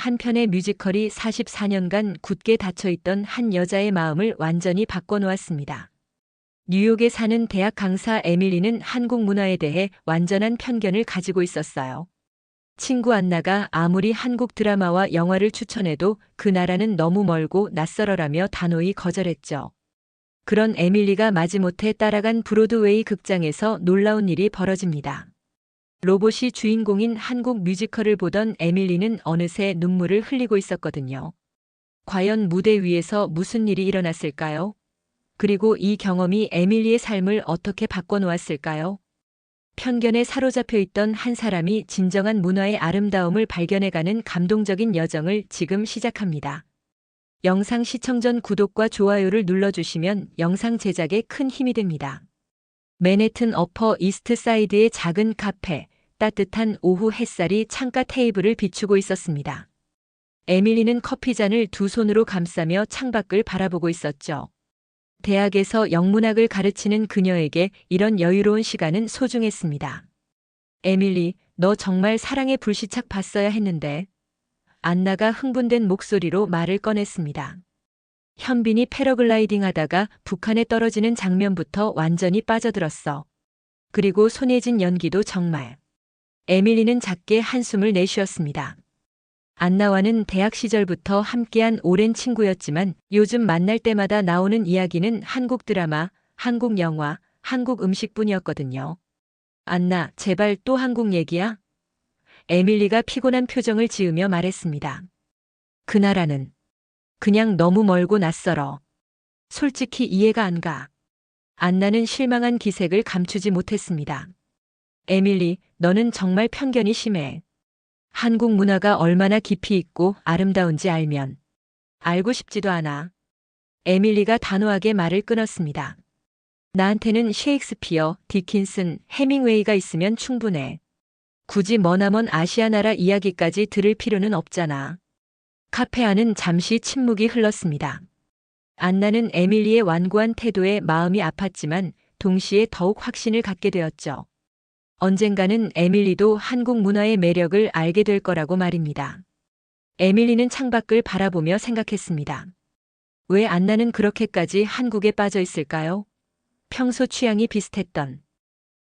한 편의 뮤지컬이 44년간 굳게 닫혀있던 한 여자의 마음을 완전히 바꿔놓았습니다. 뉴욕에 사는 대학 강사 에밀리는 한국 문화에 대해 완전한 편견을 가지고 있었어요. 친구 안나가 아무리 한국 드라마와 영화를 추천해도 그 나라는 너무 멀고 낯설어라며 단호히 거절했죠. 그런 에밀리가 마지못해 따라간 브로드웨이 극장에서 놀라운 일이 벌어집니다. 로봇이 주인공인 한국 뮤지컬을 보던 에밀리는 어느새 눈물을 흘리고 있었거든요. 과연 무대 위에서 무슨 일이 일어났을까요? 그리고 이 경험이 에밀리의 삶을 어떻게 바꿔놓았을까요? 편견에 사로잡혀 있던 한 사람이 진정한 문화의 아름다움을 발견해가는 감동적인 여정을 지금 시작합니다. 영상 시청 전 구독과 좋아요를 눌러주시면 영상 제작에 큰 힘이 됩니다. 맨해튼 어퍼 이스트 사이드의 작은 카페, 따뜻한 오후 햇살이 창가 테이블을 비추고 있었습니다. 에밀리는 커피잔을 두 손으로 감싸며 창밖을 바라보고 있었죠. 대학에서 영문학을 가르치는 그녀에게 이런 여유로운 시간은 소중했습니다. 에밀리, 너 정말 사랑의 불시착 봤어야 했는데. 안나가 흥분된 목소리로 말을 꺼냈습니다. 현빈이 패러글라이딩 하다가 북한에 떨어지는 장면부터 완전히 빠져들었어. 그리고 손예진 연기도 정말. 에밀리는 작게 한숨을 내쉬었습니다. 안나와는 대학 시절부터 함께한 오랜 친구였지만 요즘 만날 때마다 나오는 이야기는 한국 드라마, 한국 영화, 한국 음식뿐이었거든요. 안나, 제발 또 한국 얘기야? 에밀리가 피곤한 표정을 지으며 말했습니다. 그 나라는 그냥 너무 멀고 낯설어. 솔직히 이해가 안 가. 안나는 실망한 기색을 감추지 못했습니다. 에밀리, 너는 정말 편견이 심해. 한국 문화가 얼마나 깊이 있고 아름다운지 알면 알고 싶지도 않아. 에밀리가 단호하게 말을 끊었습니다. 나한테는 셰익스피어, 디킨슨, 해밍웨이가 있으면 충분해. 굳이 머나먼 아시아 나라 이야기까지 들을 필요는 없잖아. 카페 안은 잠시 침묵이 흘렀습니다. 안나는 에밀리의 완고한 태도에 마음이 아팠지만 동시에 더욱 확신을 갖게 되었죠. 언젠가는 에밀리도 한국 문화의 매력을 알게 될 거라고 말입니다. 에밀리는 창밖을 바라보며 생각했습니다. 왜 안나는 그렇게까지 한국에 빠져 있을까요? 평소 취향이 비슷했던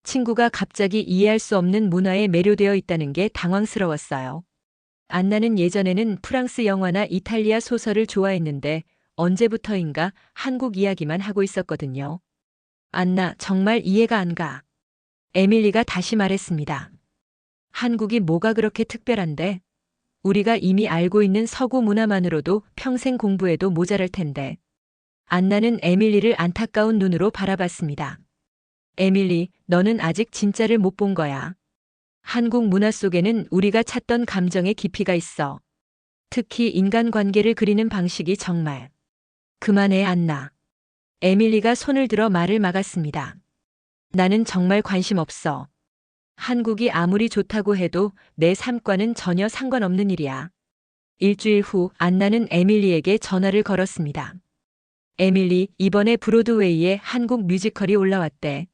친구가 갑자기 이해할 수 없는 문화에 매료되어 있다는 게 당황스러웠어요. 안나는 예전에는 프랑스 영화나 이탈리아 소설을 좋아했는데 언제부터인가 한국 이야기만 하고 있었거든요. 안나, 정말 이해가 안 가. 에밀리가 다시 말했습니다. 한국이 뭐가 그렇게 특별한데? 우리가 이미 알고 있는 서구 문화만으로도 평생 공부해도 모자랄 텐데. 안나는 에밀리를 안타까운 눈으로 바라봤습니다. 에밀리, 너는 아직 진짜를 못 본 거야. 한국 문화 속에는 우리가 찾던 감정의 깊이가 있어. 특히 인간관계를 그리는 방식이 정말. 그만해, 안나. 에밀리가 손을 들어 말을 막았습니다. 나는 정말 관심 없어. 한국이 아무리 좋다고 해도 내 삶과는 전혀 상관없는 일이야. 일주일 후 안나는 에밀리에게 전화를 걸었습니다. 에밀리, 이번에 브로드웨이에 한국 뮤지컬이 올라왔대.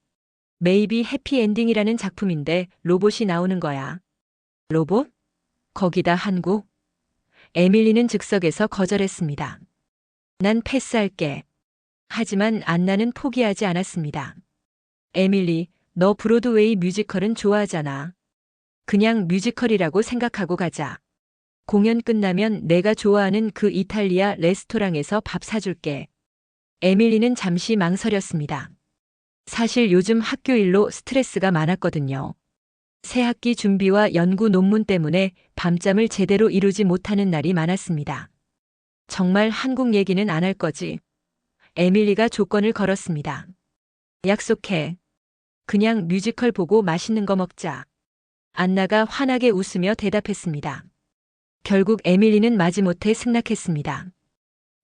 메이비 해피엔딩이라는 작품인데 로봇이 나오는 거야. 로봇? 거기다 한국? 에밀리는 즉석에서 거절했습니다. 난 패스할게. 하지만 안나는 포기하지 않았습니다. 에밀리, 너 브로드웨이 뮤지컬은 좋아하잖아. 그냥 뮤지컬이라고 생각하고 가자. 공연 끝나면 내가 좋아하는 그 이탈리아 레스토랑에서 밥 사줄게. 에밀리는 잠시 망설였습니다. 사실 요즘 학교 일로 스트레스가 많았거든요. 새 학기 준비와 연구 논문 때문에 밤잠을 제대로 이루지 못하는 날이 많았습니다. 정말 한국 얘기는 안 할 거지. 에밀리가 조건을 걸었습니다. 약속해. 그냥 뮤지컬 보고 맛있는 거 먹자. 안나가 환하게 웃으며 대답했습니다. 결국 에밀리는 마지못해 승낙했습니다.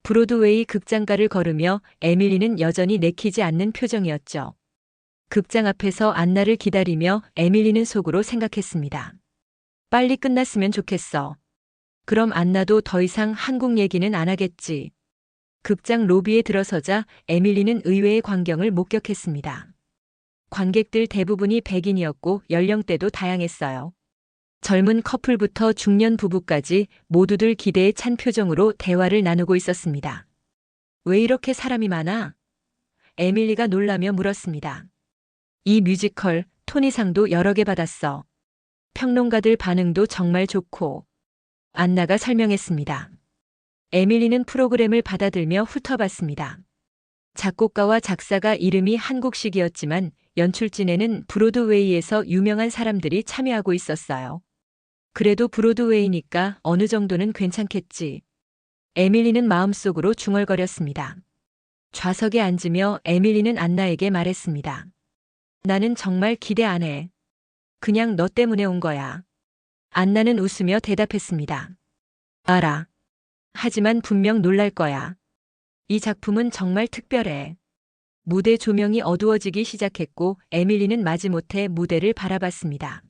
브로드웨이 극장가를 걸으며 에밀리는 여전히 내키지 않는 표정이었죠. 극장 앞에서 안나를 기다리며 에밀리는 속으로 생각했습니다. 빨리 끝났으면 좋겠어. 그럼 안나도 더 이상 한국 얘기는 안 하겠지. 극장 로비에 들어서자 에밀리는 의외의 광경을 목격했습니다. 관객들 대부분이 백인이었고 연령대도 다양했어요. 젊은 커플부터 중년 부부까지 모두들 기대에 찬 표정으로 대화를 나누고 있었습니다. 왜 이렇게 사람이 많아? 에밀리가 놀라며 물었습니다. 이 뮤지컬 토니상도 여러 개 받았어. 평론가들 반응도 정말 좋고. 안나가 설명했습니다. 에밀리는 프로그램을 받아들며 훑어봤습니다. 작곡가와 작사가 이름이 한국식이었지만 연출진에는 브로드웨이에서 유명한 사람들이 참여하고 있었어요. 그래도 브로드웨이니까 어느 정도는 괜찮겠지. 에밀리는 마음속으로 중얼거렸습니다. 좌석에 앉으며 에밀리는 안나에게 말했습니다. 나는 정말 기대 안 해. 그냥 너 때문에 온 거야. 안나는 웃으며 대답했습니다. 알아. 하지만 분명 놀랄 거야. 이 작품은 정말 특별해. 무대 조명이 어두워지기 시작했고 에밀리는 마지못해 무대를 바라봤습니다.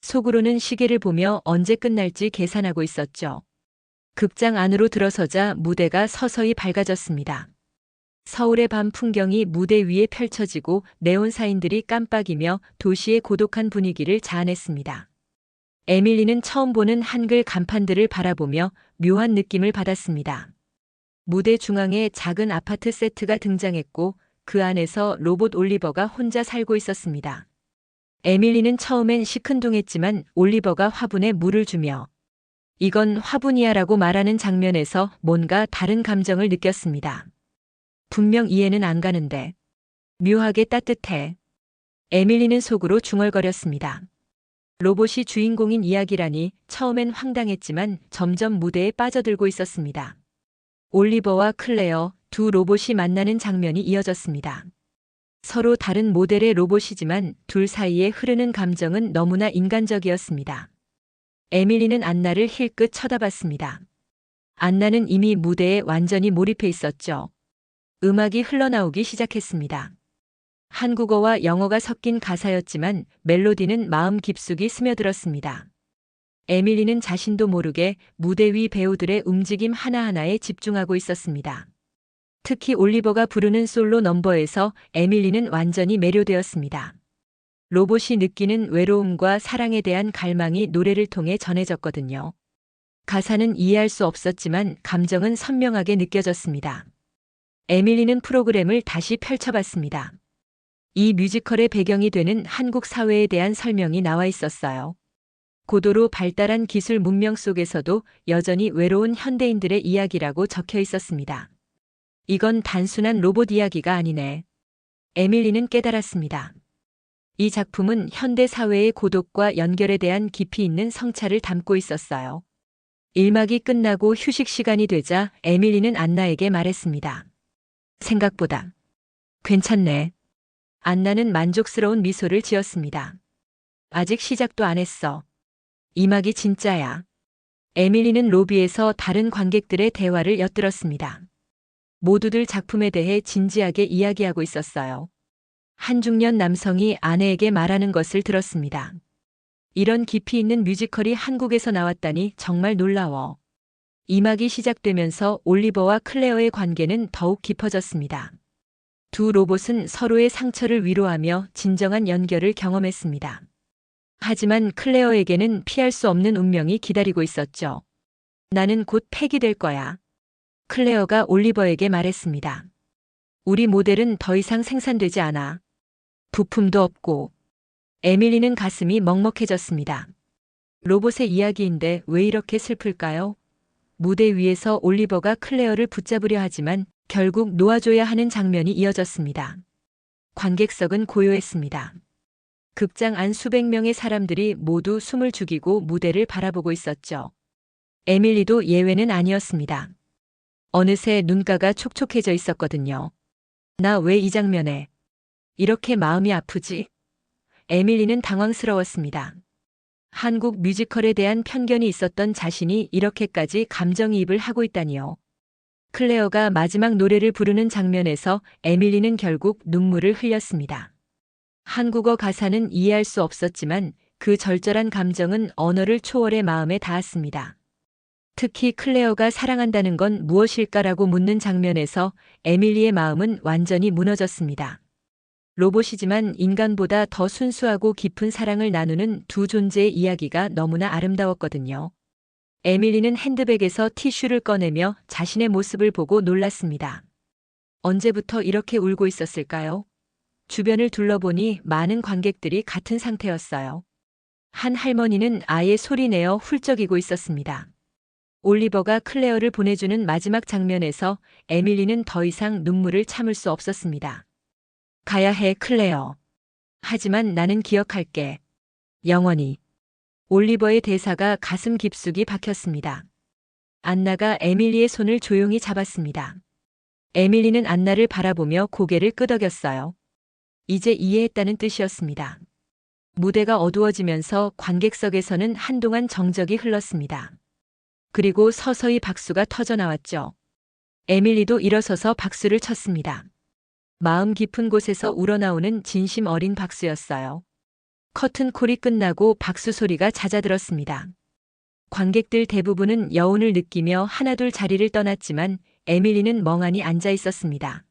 속으로는 시계를 보며 언제 끝날지 계산하고 있었죠. 극장 안으로 들어서자 무대가 서서히 밝아졌습니다. 서울의 밤 풍경이 무대 위에 펼쳐지고 네온 사인들이 깜빡이며 도시의 고독한 분위기를 자아냈습니다. 에밀리는 처음 보는 한글 간판들을 바라보며 묘한 느낌을 받았습니다. 무대 중앙에 작은 아파트 세트가 등장했고 그 안에서 로봇 올리버가 혼자 살고 있었습니다. 에밀리는 처음엔 시큰둥했지만 올리버가 화분에 물을 주며 이건 화분이야라고 말하는 장면에서 뭔가 다른 감정을 느꼈습니다. 분명 이해는 안 가는데 묘하게 따뜻해. 에밀리는 속으로 중얼거렸습니다. 로봇이 주인공인 이야기라니 처음엔 황당했지만 점점 무대에 빠져들고 있었습니다. 올리버와 클레어 두 로봇이 만나는 장면이 이어졌습니다. 서로 다른 모델의 로봇이지만 둘 사이에 흐르는 감정은 너무나 인간적이었습니다. 에밀리는 안나를 힐끗 쳐다봤습니다. 안나는 이미 무대에 완전히 몰입해 있었죠. 음악이 흘러나오기 시작했습니다. 한국어와 영어가 섞인 가사였지만 멜로디는 마음 깊숙이 스며들었습니다. 에밀리는 자신도 모르게 무대 위 배우들의 움직임 하나하나에 집중하고 있었습니다. 특히 올리버가 부르는 솔로 넘버에서 에밀리는 완전히 매료되었습니다. 로봇이 느끼는 외로움과 사랑에 대한 갈망이 노래를 통해 전해졌거든요. 가사는 이해할 수 없었지만 감정은 선명하게 느껴졌습니다. 에밀리는 프로그램을 다시 펼쳐봤습니다. 이 뮤지컬의 배경이 되는 한국 사회에 대한 설명이 나와 있었어요. 고도로 발달한 기술 문명 속에서도 여전히 외로운 현대인들의 이야기라고 적혀 있었습니다. 이건 단순한 로봇 이야기가 아니네. 에밀리는 깨달았습니다. 이 작품은 현대 사회의 고독과 연결에 대한 깊이 있는 성찰을 담고 있었어요. 일막이 끝나고 휴식 시간이 되자 에밀리는 안나에게 말했습니다. 생각보다 괜찮네. 안나는 만족스러운 미소를 지었습니다. 아직 시작도 안 했어. 이 막이 진짜야. 에밀리는 로비에서 다른 관객들의 대화를 엿들었습니다. 모두들 작품에 대해 진지하게 이야기하고 있었어요. 한 중년 남성이 아내에게 말하는 것을 들었습니다. 이런 깊이 있는 뮤지컬이 한국에서 나왔다니 정말 놀라워. 이막이 시작되면서 올리버와 클레어의 관계는 더욱 깊어졌습니다. 두 로봇은 서로의 상처를 위로하며 진정한 연결을 경험했습니다. 하지만 클레어에게는 피할 수 없는 운명이 기다리고 있었죠. 나는 곧 폐기될 거야. 클레어가 올리버에게 말했습니다. 우리 모델은 더 이상 생산되지 않아. 부품도 없고. 에밀리는 가슴이 먹먹해졌습니다. 로봇의 이야기인데 왜 이렇게 슬플까요? 무대 위에서 올리버가 클레어를 붙잡으려 하지만 결국 놓아줘야 하는 장면이 이어졌습니다. 관객석은 고요했습니다. 극장 안 수백 명의 사람들이 모두 숨을 죽이고 무대를 바라보고 있었죠. 에밀리도 예외는 아니었습니다. 어느새 눈가가 촉촉해져 있었거든요. 나 왜 이 장면에 이렇게 마음이 아프지? 에밀리는 당황스러웠습니다. 한국 뮤지컬에 대한 편견이 있었던 자신이 이렇게까지 감정이입을 하고 있다니요. 클레어가 마지막 노래를 부르는 장면에서 에밀리는 결국 눈물을 흘렸습니다. 한국어 가사는 이해할 수 없었지만 그 절절한 감정은 언어를 초월해 마음에 닿았습니다. 특히 클레어가 사랑한다는 건 무엇일까라고 묻는 장면에서 에밀리의 마음은 완전히 무너졌습니다. 로봇이지만 인간보다 더 순수하고 깊은 사랑을 나누는 두 존재의 이야기가 너무나 아름다웠거든요. 에밀리는 핸드백에서 티슈를 꺼내며 자신의 모습을 보고 놀랐습니다. 언제부터 이렇게 울고 있었을까요? 주변을 둘러보니 많은 관객들이 같은 상태였어요. 한 할머니는 아예 소리내어 훌쩍이고 있었습니다. 올리버가 클레어를 보내주는 마지막 장면에서 에밀리는 더 이상 눈물을 참을 수 없었습니다. 가야 해, 클레어. 하지만 나는 기억할게. 영원히. 올리버의 대사가 가슴 깊숙이 박혔습니다. 안나가 에밀리의 손을 조용히 잡았습니다. 에밀리는 안나를 바라보며 고개를 끄덕였어요. 이제 이해했다는 뜻이었습니다. 무대가 어두워지면서 관객석에서는 한동안 정적이 흘렀습니다. 그리고 서서히 박수가 터져 나왔죠. 에밀리도 일어서서 박수를 쳤습니다. 마음 깊은 곳에서 우러나오는 진심 어린 박수였어요. 커튼콜이 끝나고 박수 소리가 잦아들었습니다. 관객들 대부분은 여운을 느끼며 하나둘 자리를 떠났지만 에밀리는 멍하니 앉아 있었습니다.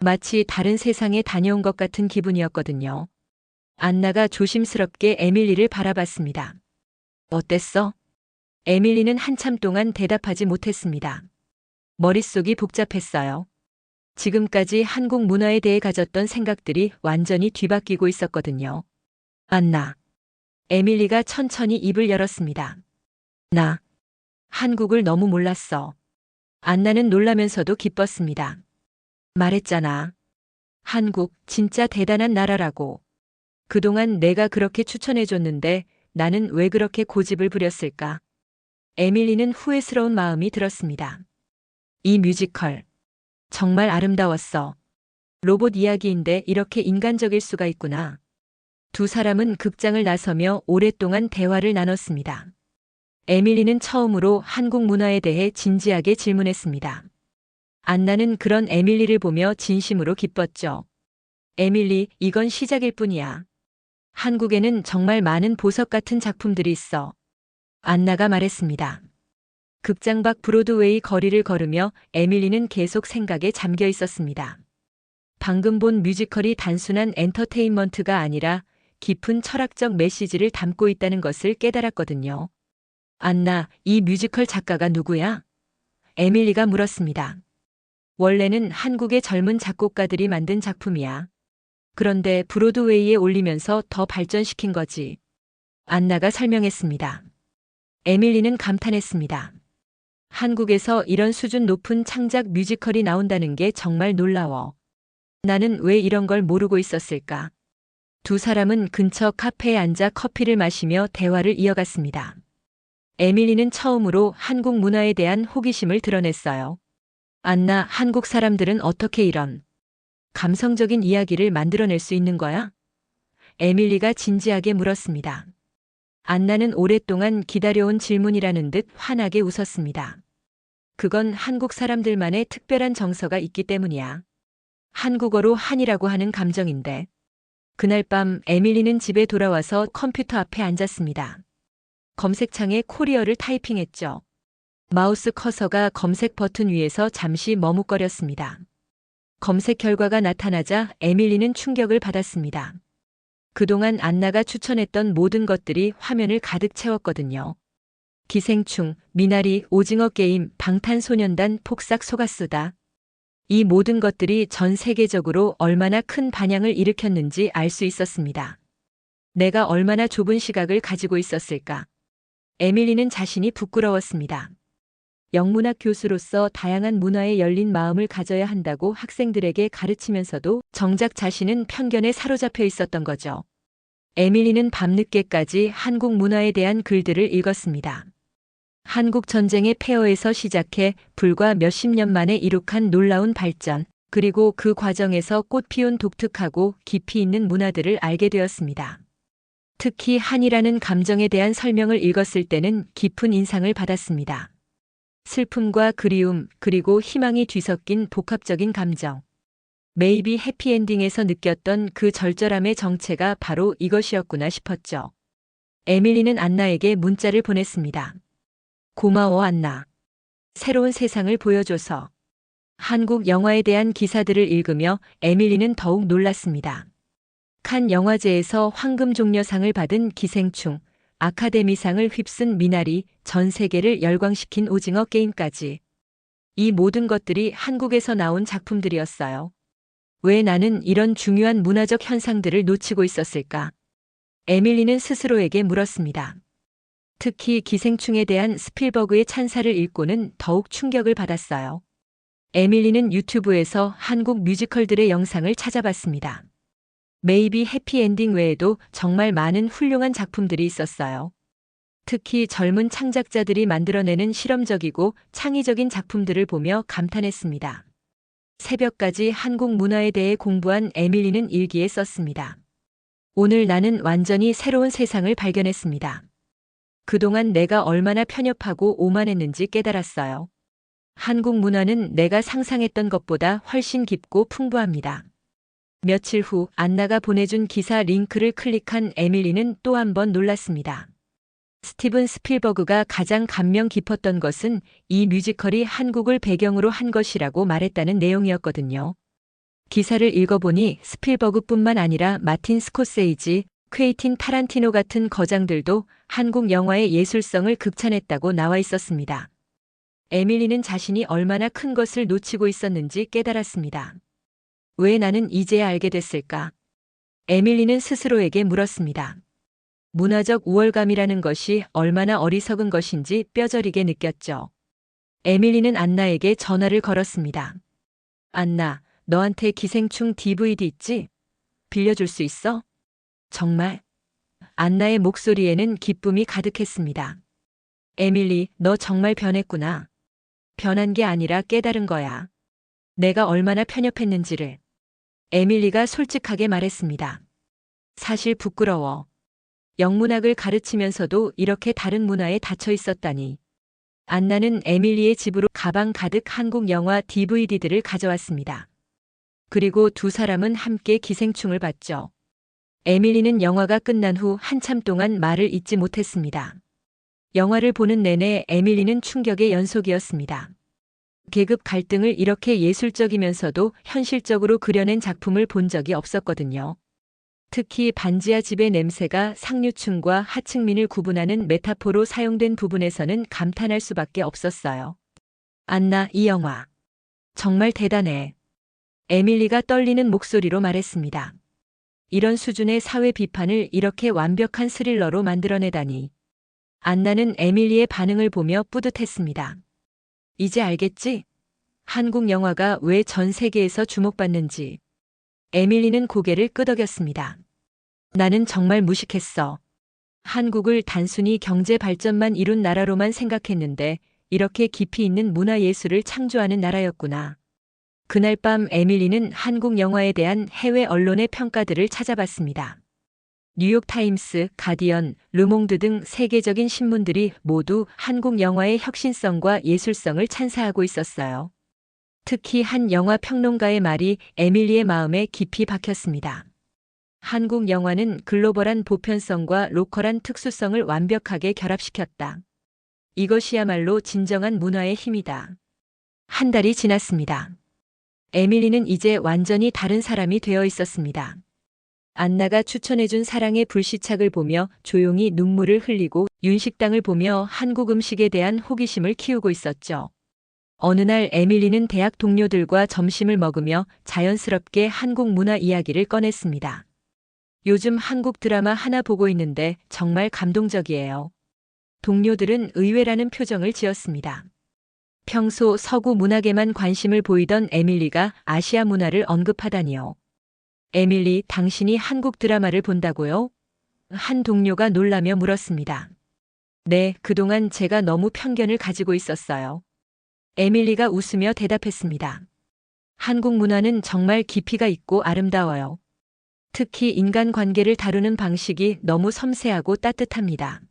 마치 다른 세상에 다녀온 것 같은 기분이었거든요. 안나가 조심스럽게 에밀리를 바라봤습니다. 어땠어? 에밀리는 한참 동안 대답하지 못했습니다. 머릿속이 복잡했어요. 지금까지 한국 문화에 대해 가졌던 생각들이 완전히 뒤바뀌고 있었거든요. 안나. 에밀리가 천천히 입을 열었습니다. 나. 한국을 너무 몰랐어. 안나는 놀라면서도 기뻤습니다. 말했잖아. 한국 진짜 대단한 나라라고. 그동안 내가 그렇게 추천해줬는데 나는 왜 그렇게 고집을 부렸을까? 에밀리는 후회스러운 마음이 들었습니다. 이 뮤지컬. 정말 아름다웠어. 로봇 이야기인데 이렇게 인간적일 수가 있구나. 두 사람은 극장을 나서며 오랫동안 대화를 나눴습니다. 에밀리는 처음으로 한국 문화에 대해 진지하게 질문했습니다. 안나는 그런 에밀리를 보며 진심으로 기뻤죠. 에밀리, 이건 시작일 뿐이야. 한국에는 정말 많은 보석 같은 작품들이 있어. 안나가 말했습니다. 극장 밖 브로드웨이 거리를 걸으며 에밀리는 계속 생각에 잠겨 있었습니다. 방금 본 뮤지컬이 단순한 엔터테인먼트가 아니라 깊은 철학적 메시지를 담고 있다는 것을 깨달았거든요. 안나, 이 뮤지컬 작가가 누구야? 에밀리가 물었습니다. 원래는 한국의 젊은 작곡가들이 만든 작품이야. 그런데 브로드웨이에 올리면서 더 발전시킨 거지. 안나가 설명했습니다. 에밀리는 감탄했습니다. 한국에서 이런 수준 높은 창작 뮤지컬이 나온다는 게 정말 놀라워. 나는 왜 이런 걸 모르고 있었을까? 두 사람은 근처 카페에 앉아 커피를 마시며 대화를 이어갔습니다. 에밀리는 처음으로 한국 문화에 대한 호기심을 드러냈어요. 안나, 한국 사람들은 어떻게 이런 감성적인 이야기를 만들어낼 수 있는 거야? 에밀리가 진지하게 물었습니다. 안나는 오랫동안 기다려온 질문이라는 듯 환하게 웃었습니다. 그건 한국 사람들만의 특별한 정서가 있기 때문이야. 한국어로 한이라고 하는 감정인데. 그날 밤 에밀리는 집에 돌아와서 컴퓨터 앞에 앉았습니다. 검색창에 코리어를 타이핑했죠. 마우스 커서가 검색 버튼 위에서 잠시 머뭇거렸습니다. 검색 결과가 나타나자 에밀리는 충격을 받았습니다. 그동안 안나가 추천했던 모든 것들이 화면을 가득 채웠거든요. 기생충, 미나리, 오징어 게임, 방탄소년단, 폭삭 소가수다. 이 모든 것들이 전 세계적으로 얼마나 큰 반향을 일으켰는지 알 수 있었습니다. 내가 얼마나 좁은 시각을 가지고 있었을까. 에밀리는 자신이 부끄러웠습니다. 영문학 교수로서 다양한 문화에 열린 마음을 가져야 한다고 학생들에게 가르치면서도 정작 자신은 편견에 사로잡혀 있었던 거죠. 에밀리는 밤늦게까지 한국 문화에 대한 글들을 읽었습니다. 한국 전쟁의 폐허에서 시작해 불과 몇십 년 만에 이룩한 놀라운 발전, 그리고 그 과정에서 꽃 피운 독특하고 깊이 있는 문화들을 알게 되었습니다. 특히 한이라는 감정에 대한 설명을 읽었을 때는 깊은 인상을 받았습니다. 슬픔과 그리움, 그리고 희망이 뒤섞인 복합적인 감정. 메이비 해피엔딩에서 느꼈던 그 절절함의 정체가 바로 이것이었구나 싶었죠. 에밀리는 안나에게 문자를 보냈습니다. 고마워 안나. 새로운 세상을 보여줘서. 한국 영화에 대한 기사들을 읽으며 에밀리는 더욱 놀랐습니다. 칸 영화제에서 황금 종려상을 받은 기생충, 아카데미상을 휩쓴 미나리, 전 세계를 열광시킨 오징어 게임까지. 이 모든 것들이 한국에서 나온 작품들이었어요. 왜 나는 이런 중요한 문화적 현상들을 놓치고 있었을까? 에밀리는 스스로에게 물었습니다. 특히 기생충에 대한 스필버그의 찬사를 읽고는 더욱 충격을 받았어요. 에밀리는 유튜브에서 한국 뮤지컬들의 영상을 찾아봤습니다. 메이비 해피엔딩 외에도 정말 많은 훌륭한 작품들이 있었어요. 특히 젊은 창작자들이 만들어내는 실험적이고 창의적인 작품들을 보며 감탄했습니다. 새벽까지 한국 문화에 대해 공부한 에밀리는 일기에 썼습니다. 오늘 나는 완전히 새로운 세상을 발견했습니다. 그동안 내가 얼마나 편협하고 오만했는지 깨달았어요. 한국 문화는 내가 상상했던 것보다 훨씬 깊고 풍부합니다. 며칠 후 안나가 보내준 기사 링크를 클릭한 에밀리는 또 한 번 놀랐습니다. 스티븐 스필버그가 가장 감명 깊었던 것은 이 뮤지컬이 한국을 배경으로 한 것이라고 말했다는 내용이었거든요. 기사를 읽어보니 스필버그뿐만 아니라 마틴 스코세이지, 퀘이틴 타란티노 같은 거장들도 한국 영화의 예술성을 극찬했다고 나와 있었습니다. 에밀리는 자신이 얼마나 큰 것을 놓치고 있었는지 깨달았습니다. 왜 나는 이제야 알게 됐을까? 에밀리는 스스로에게 물었습니다. 문화적 우월감이라는 것이 얼마나 어리석은 것인지 뼈저리게 느꼈죠. 에밀리는 안나에게 전화를 걸었습니다. 안나, 너한테 기생충 DVD 있지? 빌려줄 수 있어? 정말? 안나의 목소리에는 기쁨이 가득했습니다. 에밀리, 너 정말 변했구나. 변한 게 아니라 깨달은 거야. 내가 얼마나 편협했는지를. 에밀리가 솔직하게 말했습니다. 사실 부끄러워. 영문학을 가르치면서도 이렇게 다른 문화에 닫혀 있었다니. 안나는 에밀리의 집으로 가방 가득 한국 영화 DVD들을 가져왔습니다. 그리고 두 사람은 함께 기생충을 봤죠. 에밀리는 영화가 끝난 후 한참 동안 말을 잇지 못했습니다. 영화를 보는 내내 에밀리는 충격의 연속이었습니다. 계급 갈등을 이렇게 예술적이면서도 현실적으로 그려낸 작품을 본 적이 없었거든요. 특히 반지하 집의 냄새가 상류층과 하층민을 구분하는 메타포로 사용된 부분에서는 감탄할 수밖에 없었어요. 안나, 이 영화. 정말 대단해. 에밀리가 떨리는 목소리로 말했습니다. 이런 수준의 사회 비판을 이렇게 완벽한 스릴러로 만들어내다니. 안나는 에밀리의 반응을 보며 뿌듯했습니다. 이제 알겠지? 한국 영화가 왜 전 세계에서 주목받는지. 에밀리는 고개를 끄덕였습니다. 나는 정말 무식했어. 한국을 단순히 경제 발전만 이룬 나라로만 생각했는데 이렇게 깊이 있는 문화예술을 창조하는 나라였구나. 그날 밤 에밀리는 한국 영화에 대한 해외 언론의 평가들을 찾아봤습니다. 뉴욕타임스, 가디언, 르몽드 등 세계적인 신문들이 모두 한국 영화의 혁신성과 예술성을 찬사하고 있었어요. 특히 한 영화 평론가의 말이 에밀리의 마음에 깊이 박혔습니다. 한국 영화는 글로벌한 보편성과 로컬한 특수성을 완벽하게 결합시켰다. 이것이야말로 진정한 문화의 힘이다. 한 달이 지났습니다. 에밀리는 이제 완전히 다른 사람이 되어 있었습니다. 안나가 추천해준 사랑의 불시착을 보며 조용히 눈물을 흘리고 윤식당을 보며 한국 음식에 대한 호기심을 키우고 있었죠. 어느 날 에밀리는 대학 동료들과 점심을 먹으며 자연스럽게 한국 문화 이야기를 꺼냈습니다. 요즘 한국 드라마 하나 보고 있는데 정말 감동적이에요. 동료들은 의외라는 표정을 지었습니다. 평소 서구 문학에만 관심을 보이던 에밀리가 아시아 문화를 언급하다니요. 에밀리, 당신이 한국 드라마를 본다고요? 한 동료가 놀라며 물었습니다. 네, 그동안 제가 너무 편견을 가지고 있었어요. 에밀리가 웃으며 대답했습니다. 한국 문화는 정말 깊이가 있고 아름다워요. 특히 인간 관계를 다루는 방식이 너무 섬세하고 따뜻합니다.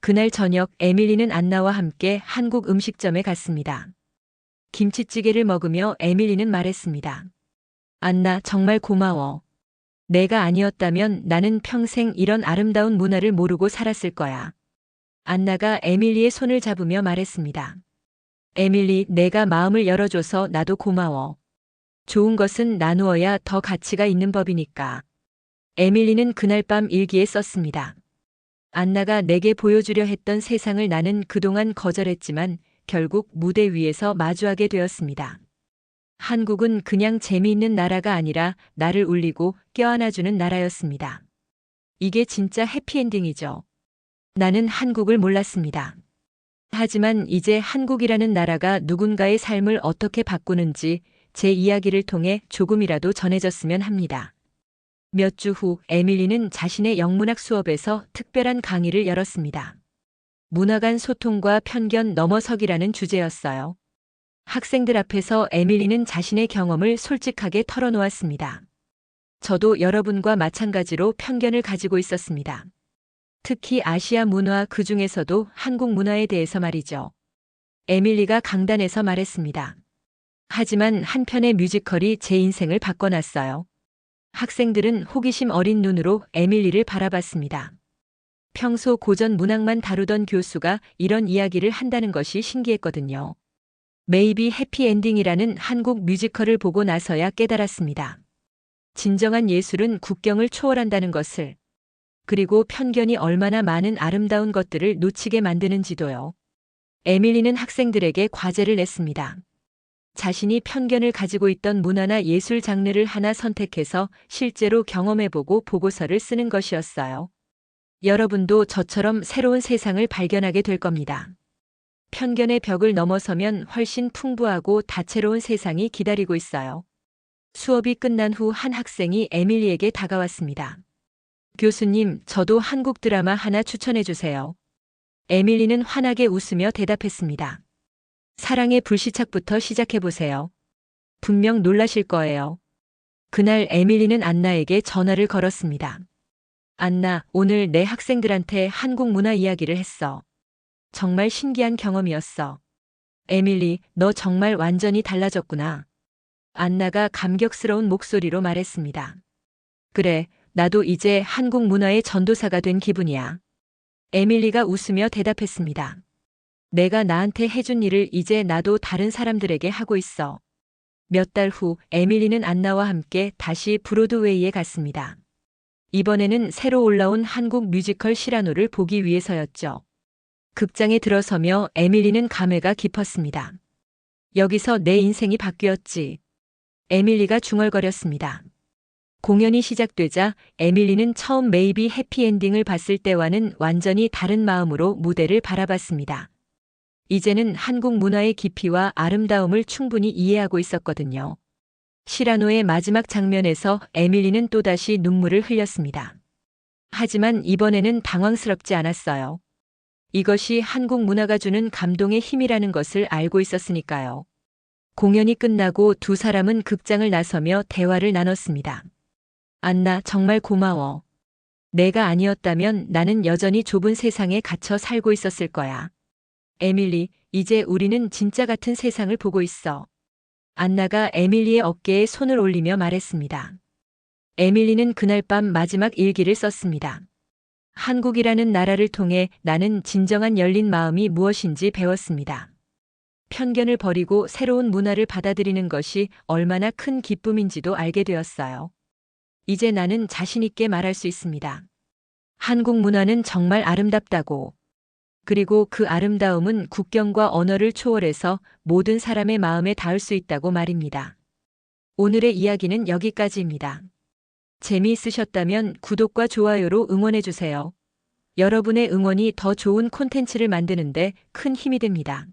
그날 저녁 에밀리는 안나와 함께 한국 음식점에 갔습니다. 김치찌개를 먹으며 에밀리는 말했습니다. 안나, 정말 고마워. 내가 아니었다면 나는 평생 이런 아름다운 문화를 모르고 살았을 거야. 안나가 에밀리의 손을 잡으며 말했습니다. 에밀리, 내가 마음을 열어줘서 나도 고마워. 좋은 것은 나누어야 더 가치가 있는 법이니까. 에밀리는 그날 밤 일기에 썼습니다. 안나가 내게 보여주려 했던 세상을 나는 그동안 거절했지만 결국 무대 위에서 마주하게 되었습니다. 한국은 그냥 재미있는 나라가 아니라 나를 울리고 껴안아주는 나라였습니다. 이게 진짜 해피엔딩이죠. 나는 한국을 몰랐습니다. 하지만 이제 한국이라는 나라가 누군가의 삶을 어떻게 바꾸는지 제 이야기를 통해 조금이라도 전해졌으면 합니다. 몇 주 후 에밀리는 자신의 영문학 수업에서 특별한 강의를 열었습니다. 문화 간 소통과 편견 넘어서기라는 주제였어요. 학생들 앞에서 에밀리는 자신의 경험을 솔직하게 털어놓았습니다. 저도 여러분과 마찬가지로 편견을 가지고 있었습니다. 특히 아시아 문화 그 중에서도 한국 문화에 대해서 말이죠. 에밀리가 강단에서 말했습니다. 하지만 한편의 뮤지컬이 제 인생을 바꿔놨어요. 학생들은 호기심 어린 눈으로 에밀리를 바라봤습니다. 평소 고전 문학만 다루던 교수가 이런 이야기를 한다는 것이 신기했거든요. 메이비 해피엔딩이라는 한국 뮤지컬을 보고 나서야 깨달았습니다. 진정한 예술은 국경을 초월한다는 것을, 그리고 편견이 얼마나 많은 아름다운 것들을 놓치게 만드는지도요. 에밀리는 학생들에게 과제를 냈습니다. 자신이 편견을 가지고 있던 문화나 예술 장르를 하나 선택해서 실제로 경험해보고 보고서를 쓰는 것이었어요. 여러분도 저처럼 새로운 세상을 발견하게 될 겁니다. 편견의 벽을 넘어서면 훨씬 풍부하고 다채로운 세상이 기다리고 있어요. 수업이 끝난 후 한 학생이 에밀리에게 다가왔습니다. 교수님, 저도 한국 드라마 하나 추천해 주세요. 에밀리는 환하게 웃으며 대답했습니다. 사랑의 불시착부터 시작해 보세요. 분명 놀라실 거예요. 그날 에밀리는 안나에게 전화를 걸었습니다. 안나, 오늘 내 학생들한테 한국 문화 이야기를 했어. 정말 신기한 경험이었어. 에밀리, 너 정말 완전히 달라졌구나. 안나가 감격스러운 목소리로 말했습니다. 그래, 나도 이제 한국 문화의 전도사가 된 기분이야. 에밀리가 웃으며 대답했습니다. 내가 나한테 해준 일을 이제 나도 다른 사람들에게 하고 있어. 몇 달 후 에밀리는 안나와 함께 다시 브로드웨이에 갔습니다. 이번에는 새로 올라온 한국 뮤지컬 시라노를 보기 위해서였죠. 극장에 들어서며 에밀리는 감회가 깊었습니다. 여기서 내 인생이 바뀌었지. 에밀리가 중얼거렸습니다. 공연이 시작되자 에밀리는 처음 메이비 해피엔딩을 봤을 때와는 완전히 다른 마음으로 무대를 바라봤습니다. 이제는 한국 문화의 깊이와 아름다움을 충분히 이해하고 있었거든요. 시라노의 마지막 장면에서 에밀리는 또다시 눈물을 흘렸습니다. 하지만 이번에는 당황스럽지 않았어요. 이것이 한국 문화가 주는 감동의 힘이라는 것을 알고 있었으니까요. 공연이 끝나고 두 사람은 극장을 나서며 대화를 나눴습니다. 안나, 정말 고마워. 내가 아니었다면 나는 여전히 좁은 세상에 갇혀 살고 있었을 거야. 에밀리, 이제 우리는 진짜 같은 세상을 보고 있어. 안나가 에밀리의 어깨에 손을 올리며 말했습니다. 에밀리는 그날 밤 마지막 일기를 썼습니다. 한국이라는 나라를 통해 나는 진정한 열린 마음이 무엇인지 배웠습니다. 편견을 버리고 새로운 문화를 받아들이는 것이 얼마나 큰 기쁨인지도 알게 되었어요. 이제 나는 자신있게 말할 수 있습니다. 한국 문화는 정말 아름답다고. 그리고 그 아름다움은 국경과 언어를 초월해서 모든 사람의 마음에 닿을 수 있다고 말입니다. 오늘의 이야기는 여기까지입니다. 재미있으셨다면 구독과 좋아요로 응원해주세요. 여러분의 응원이 더 좋은 콘텐츠를 만드는데 큰 힘이 됩니다.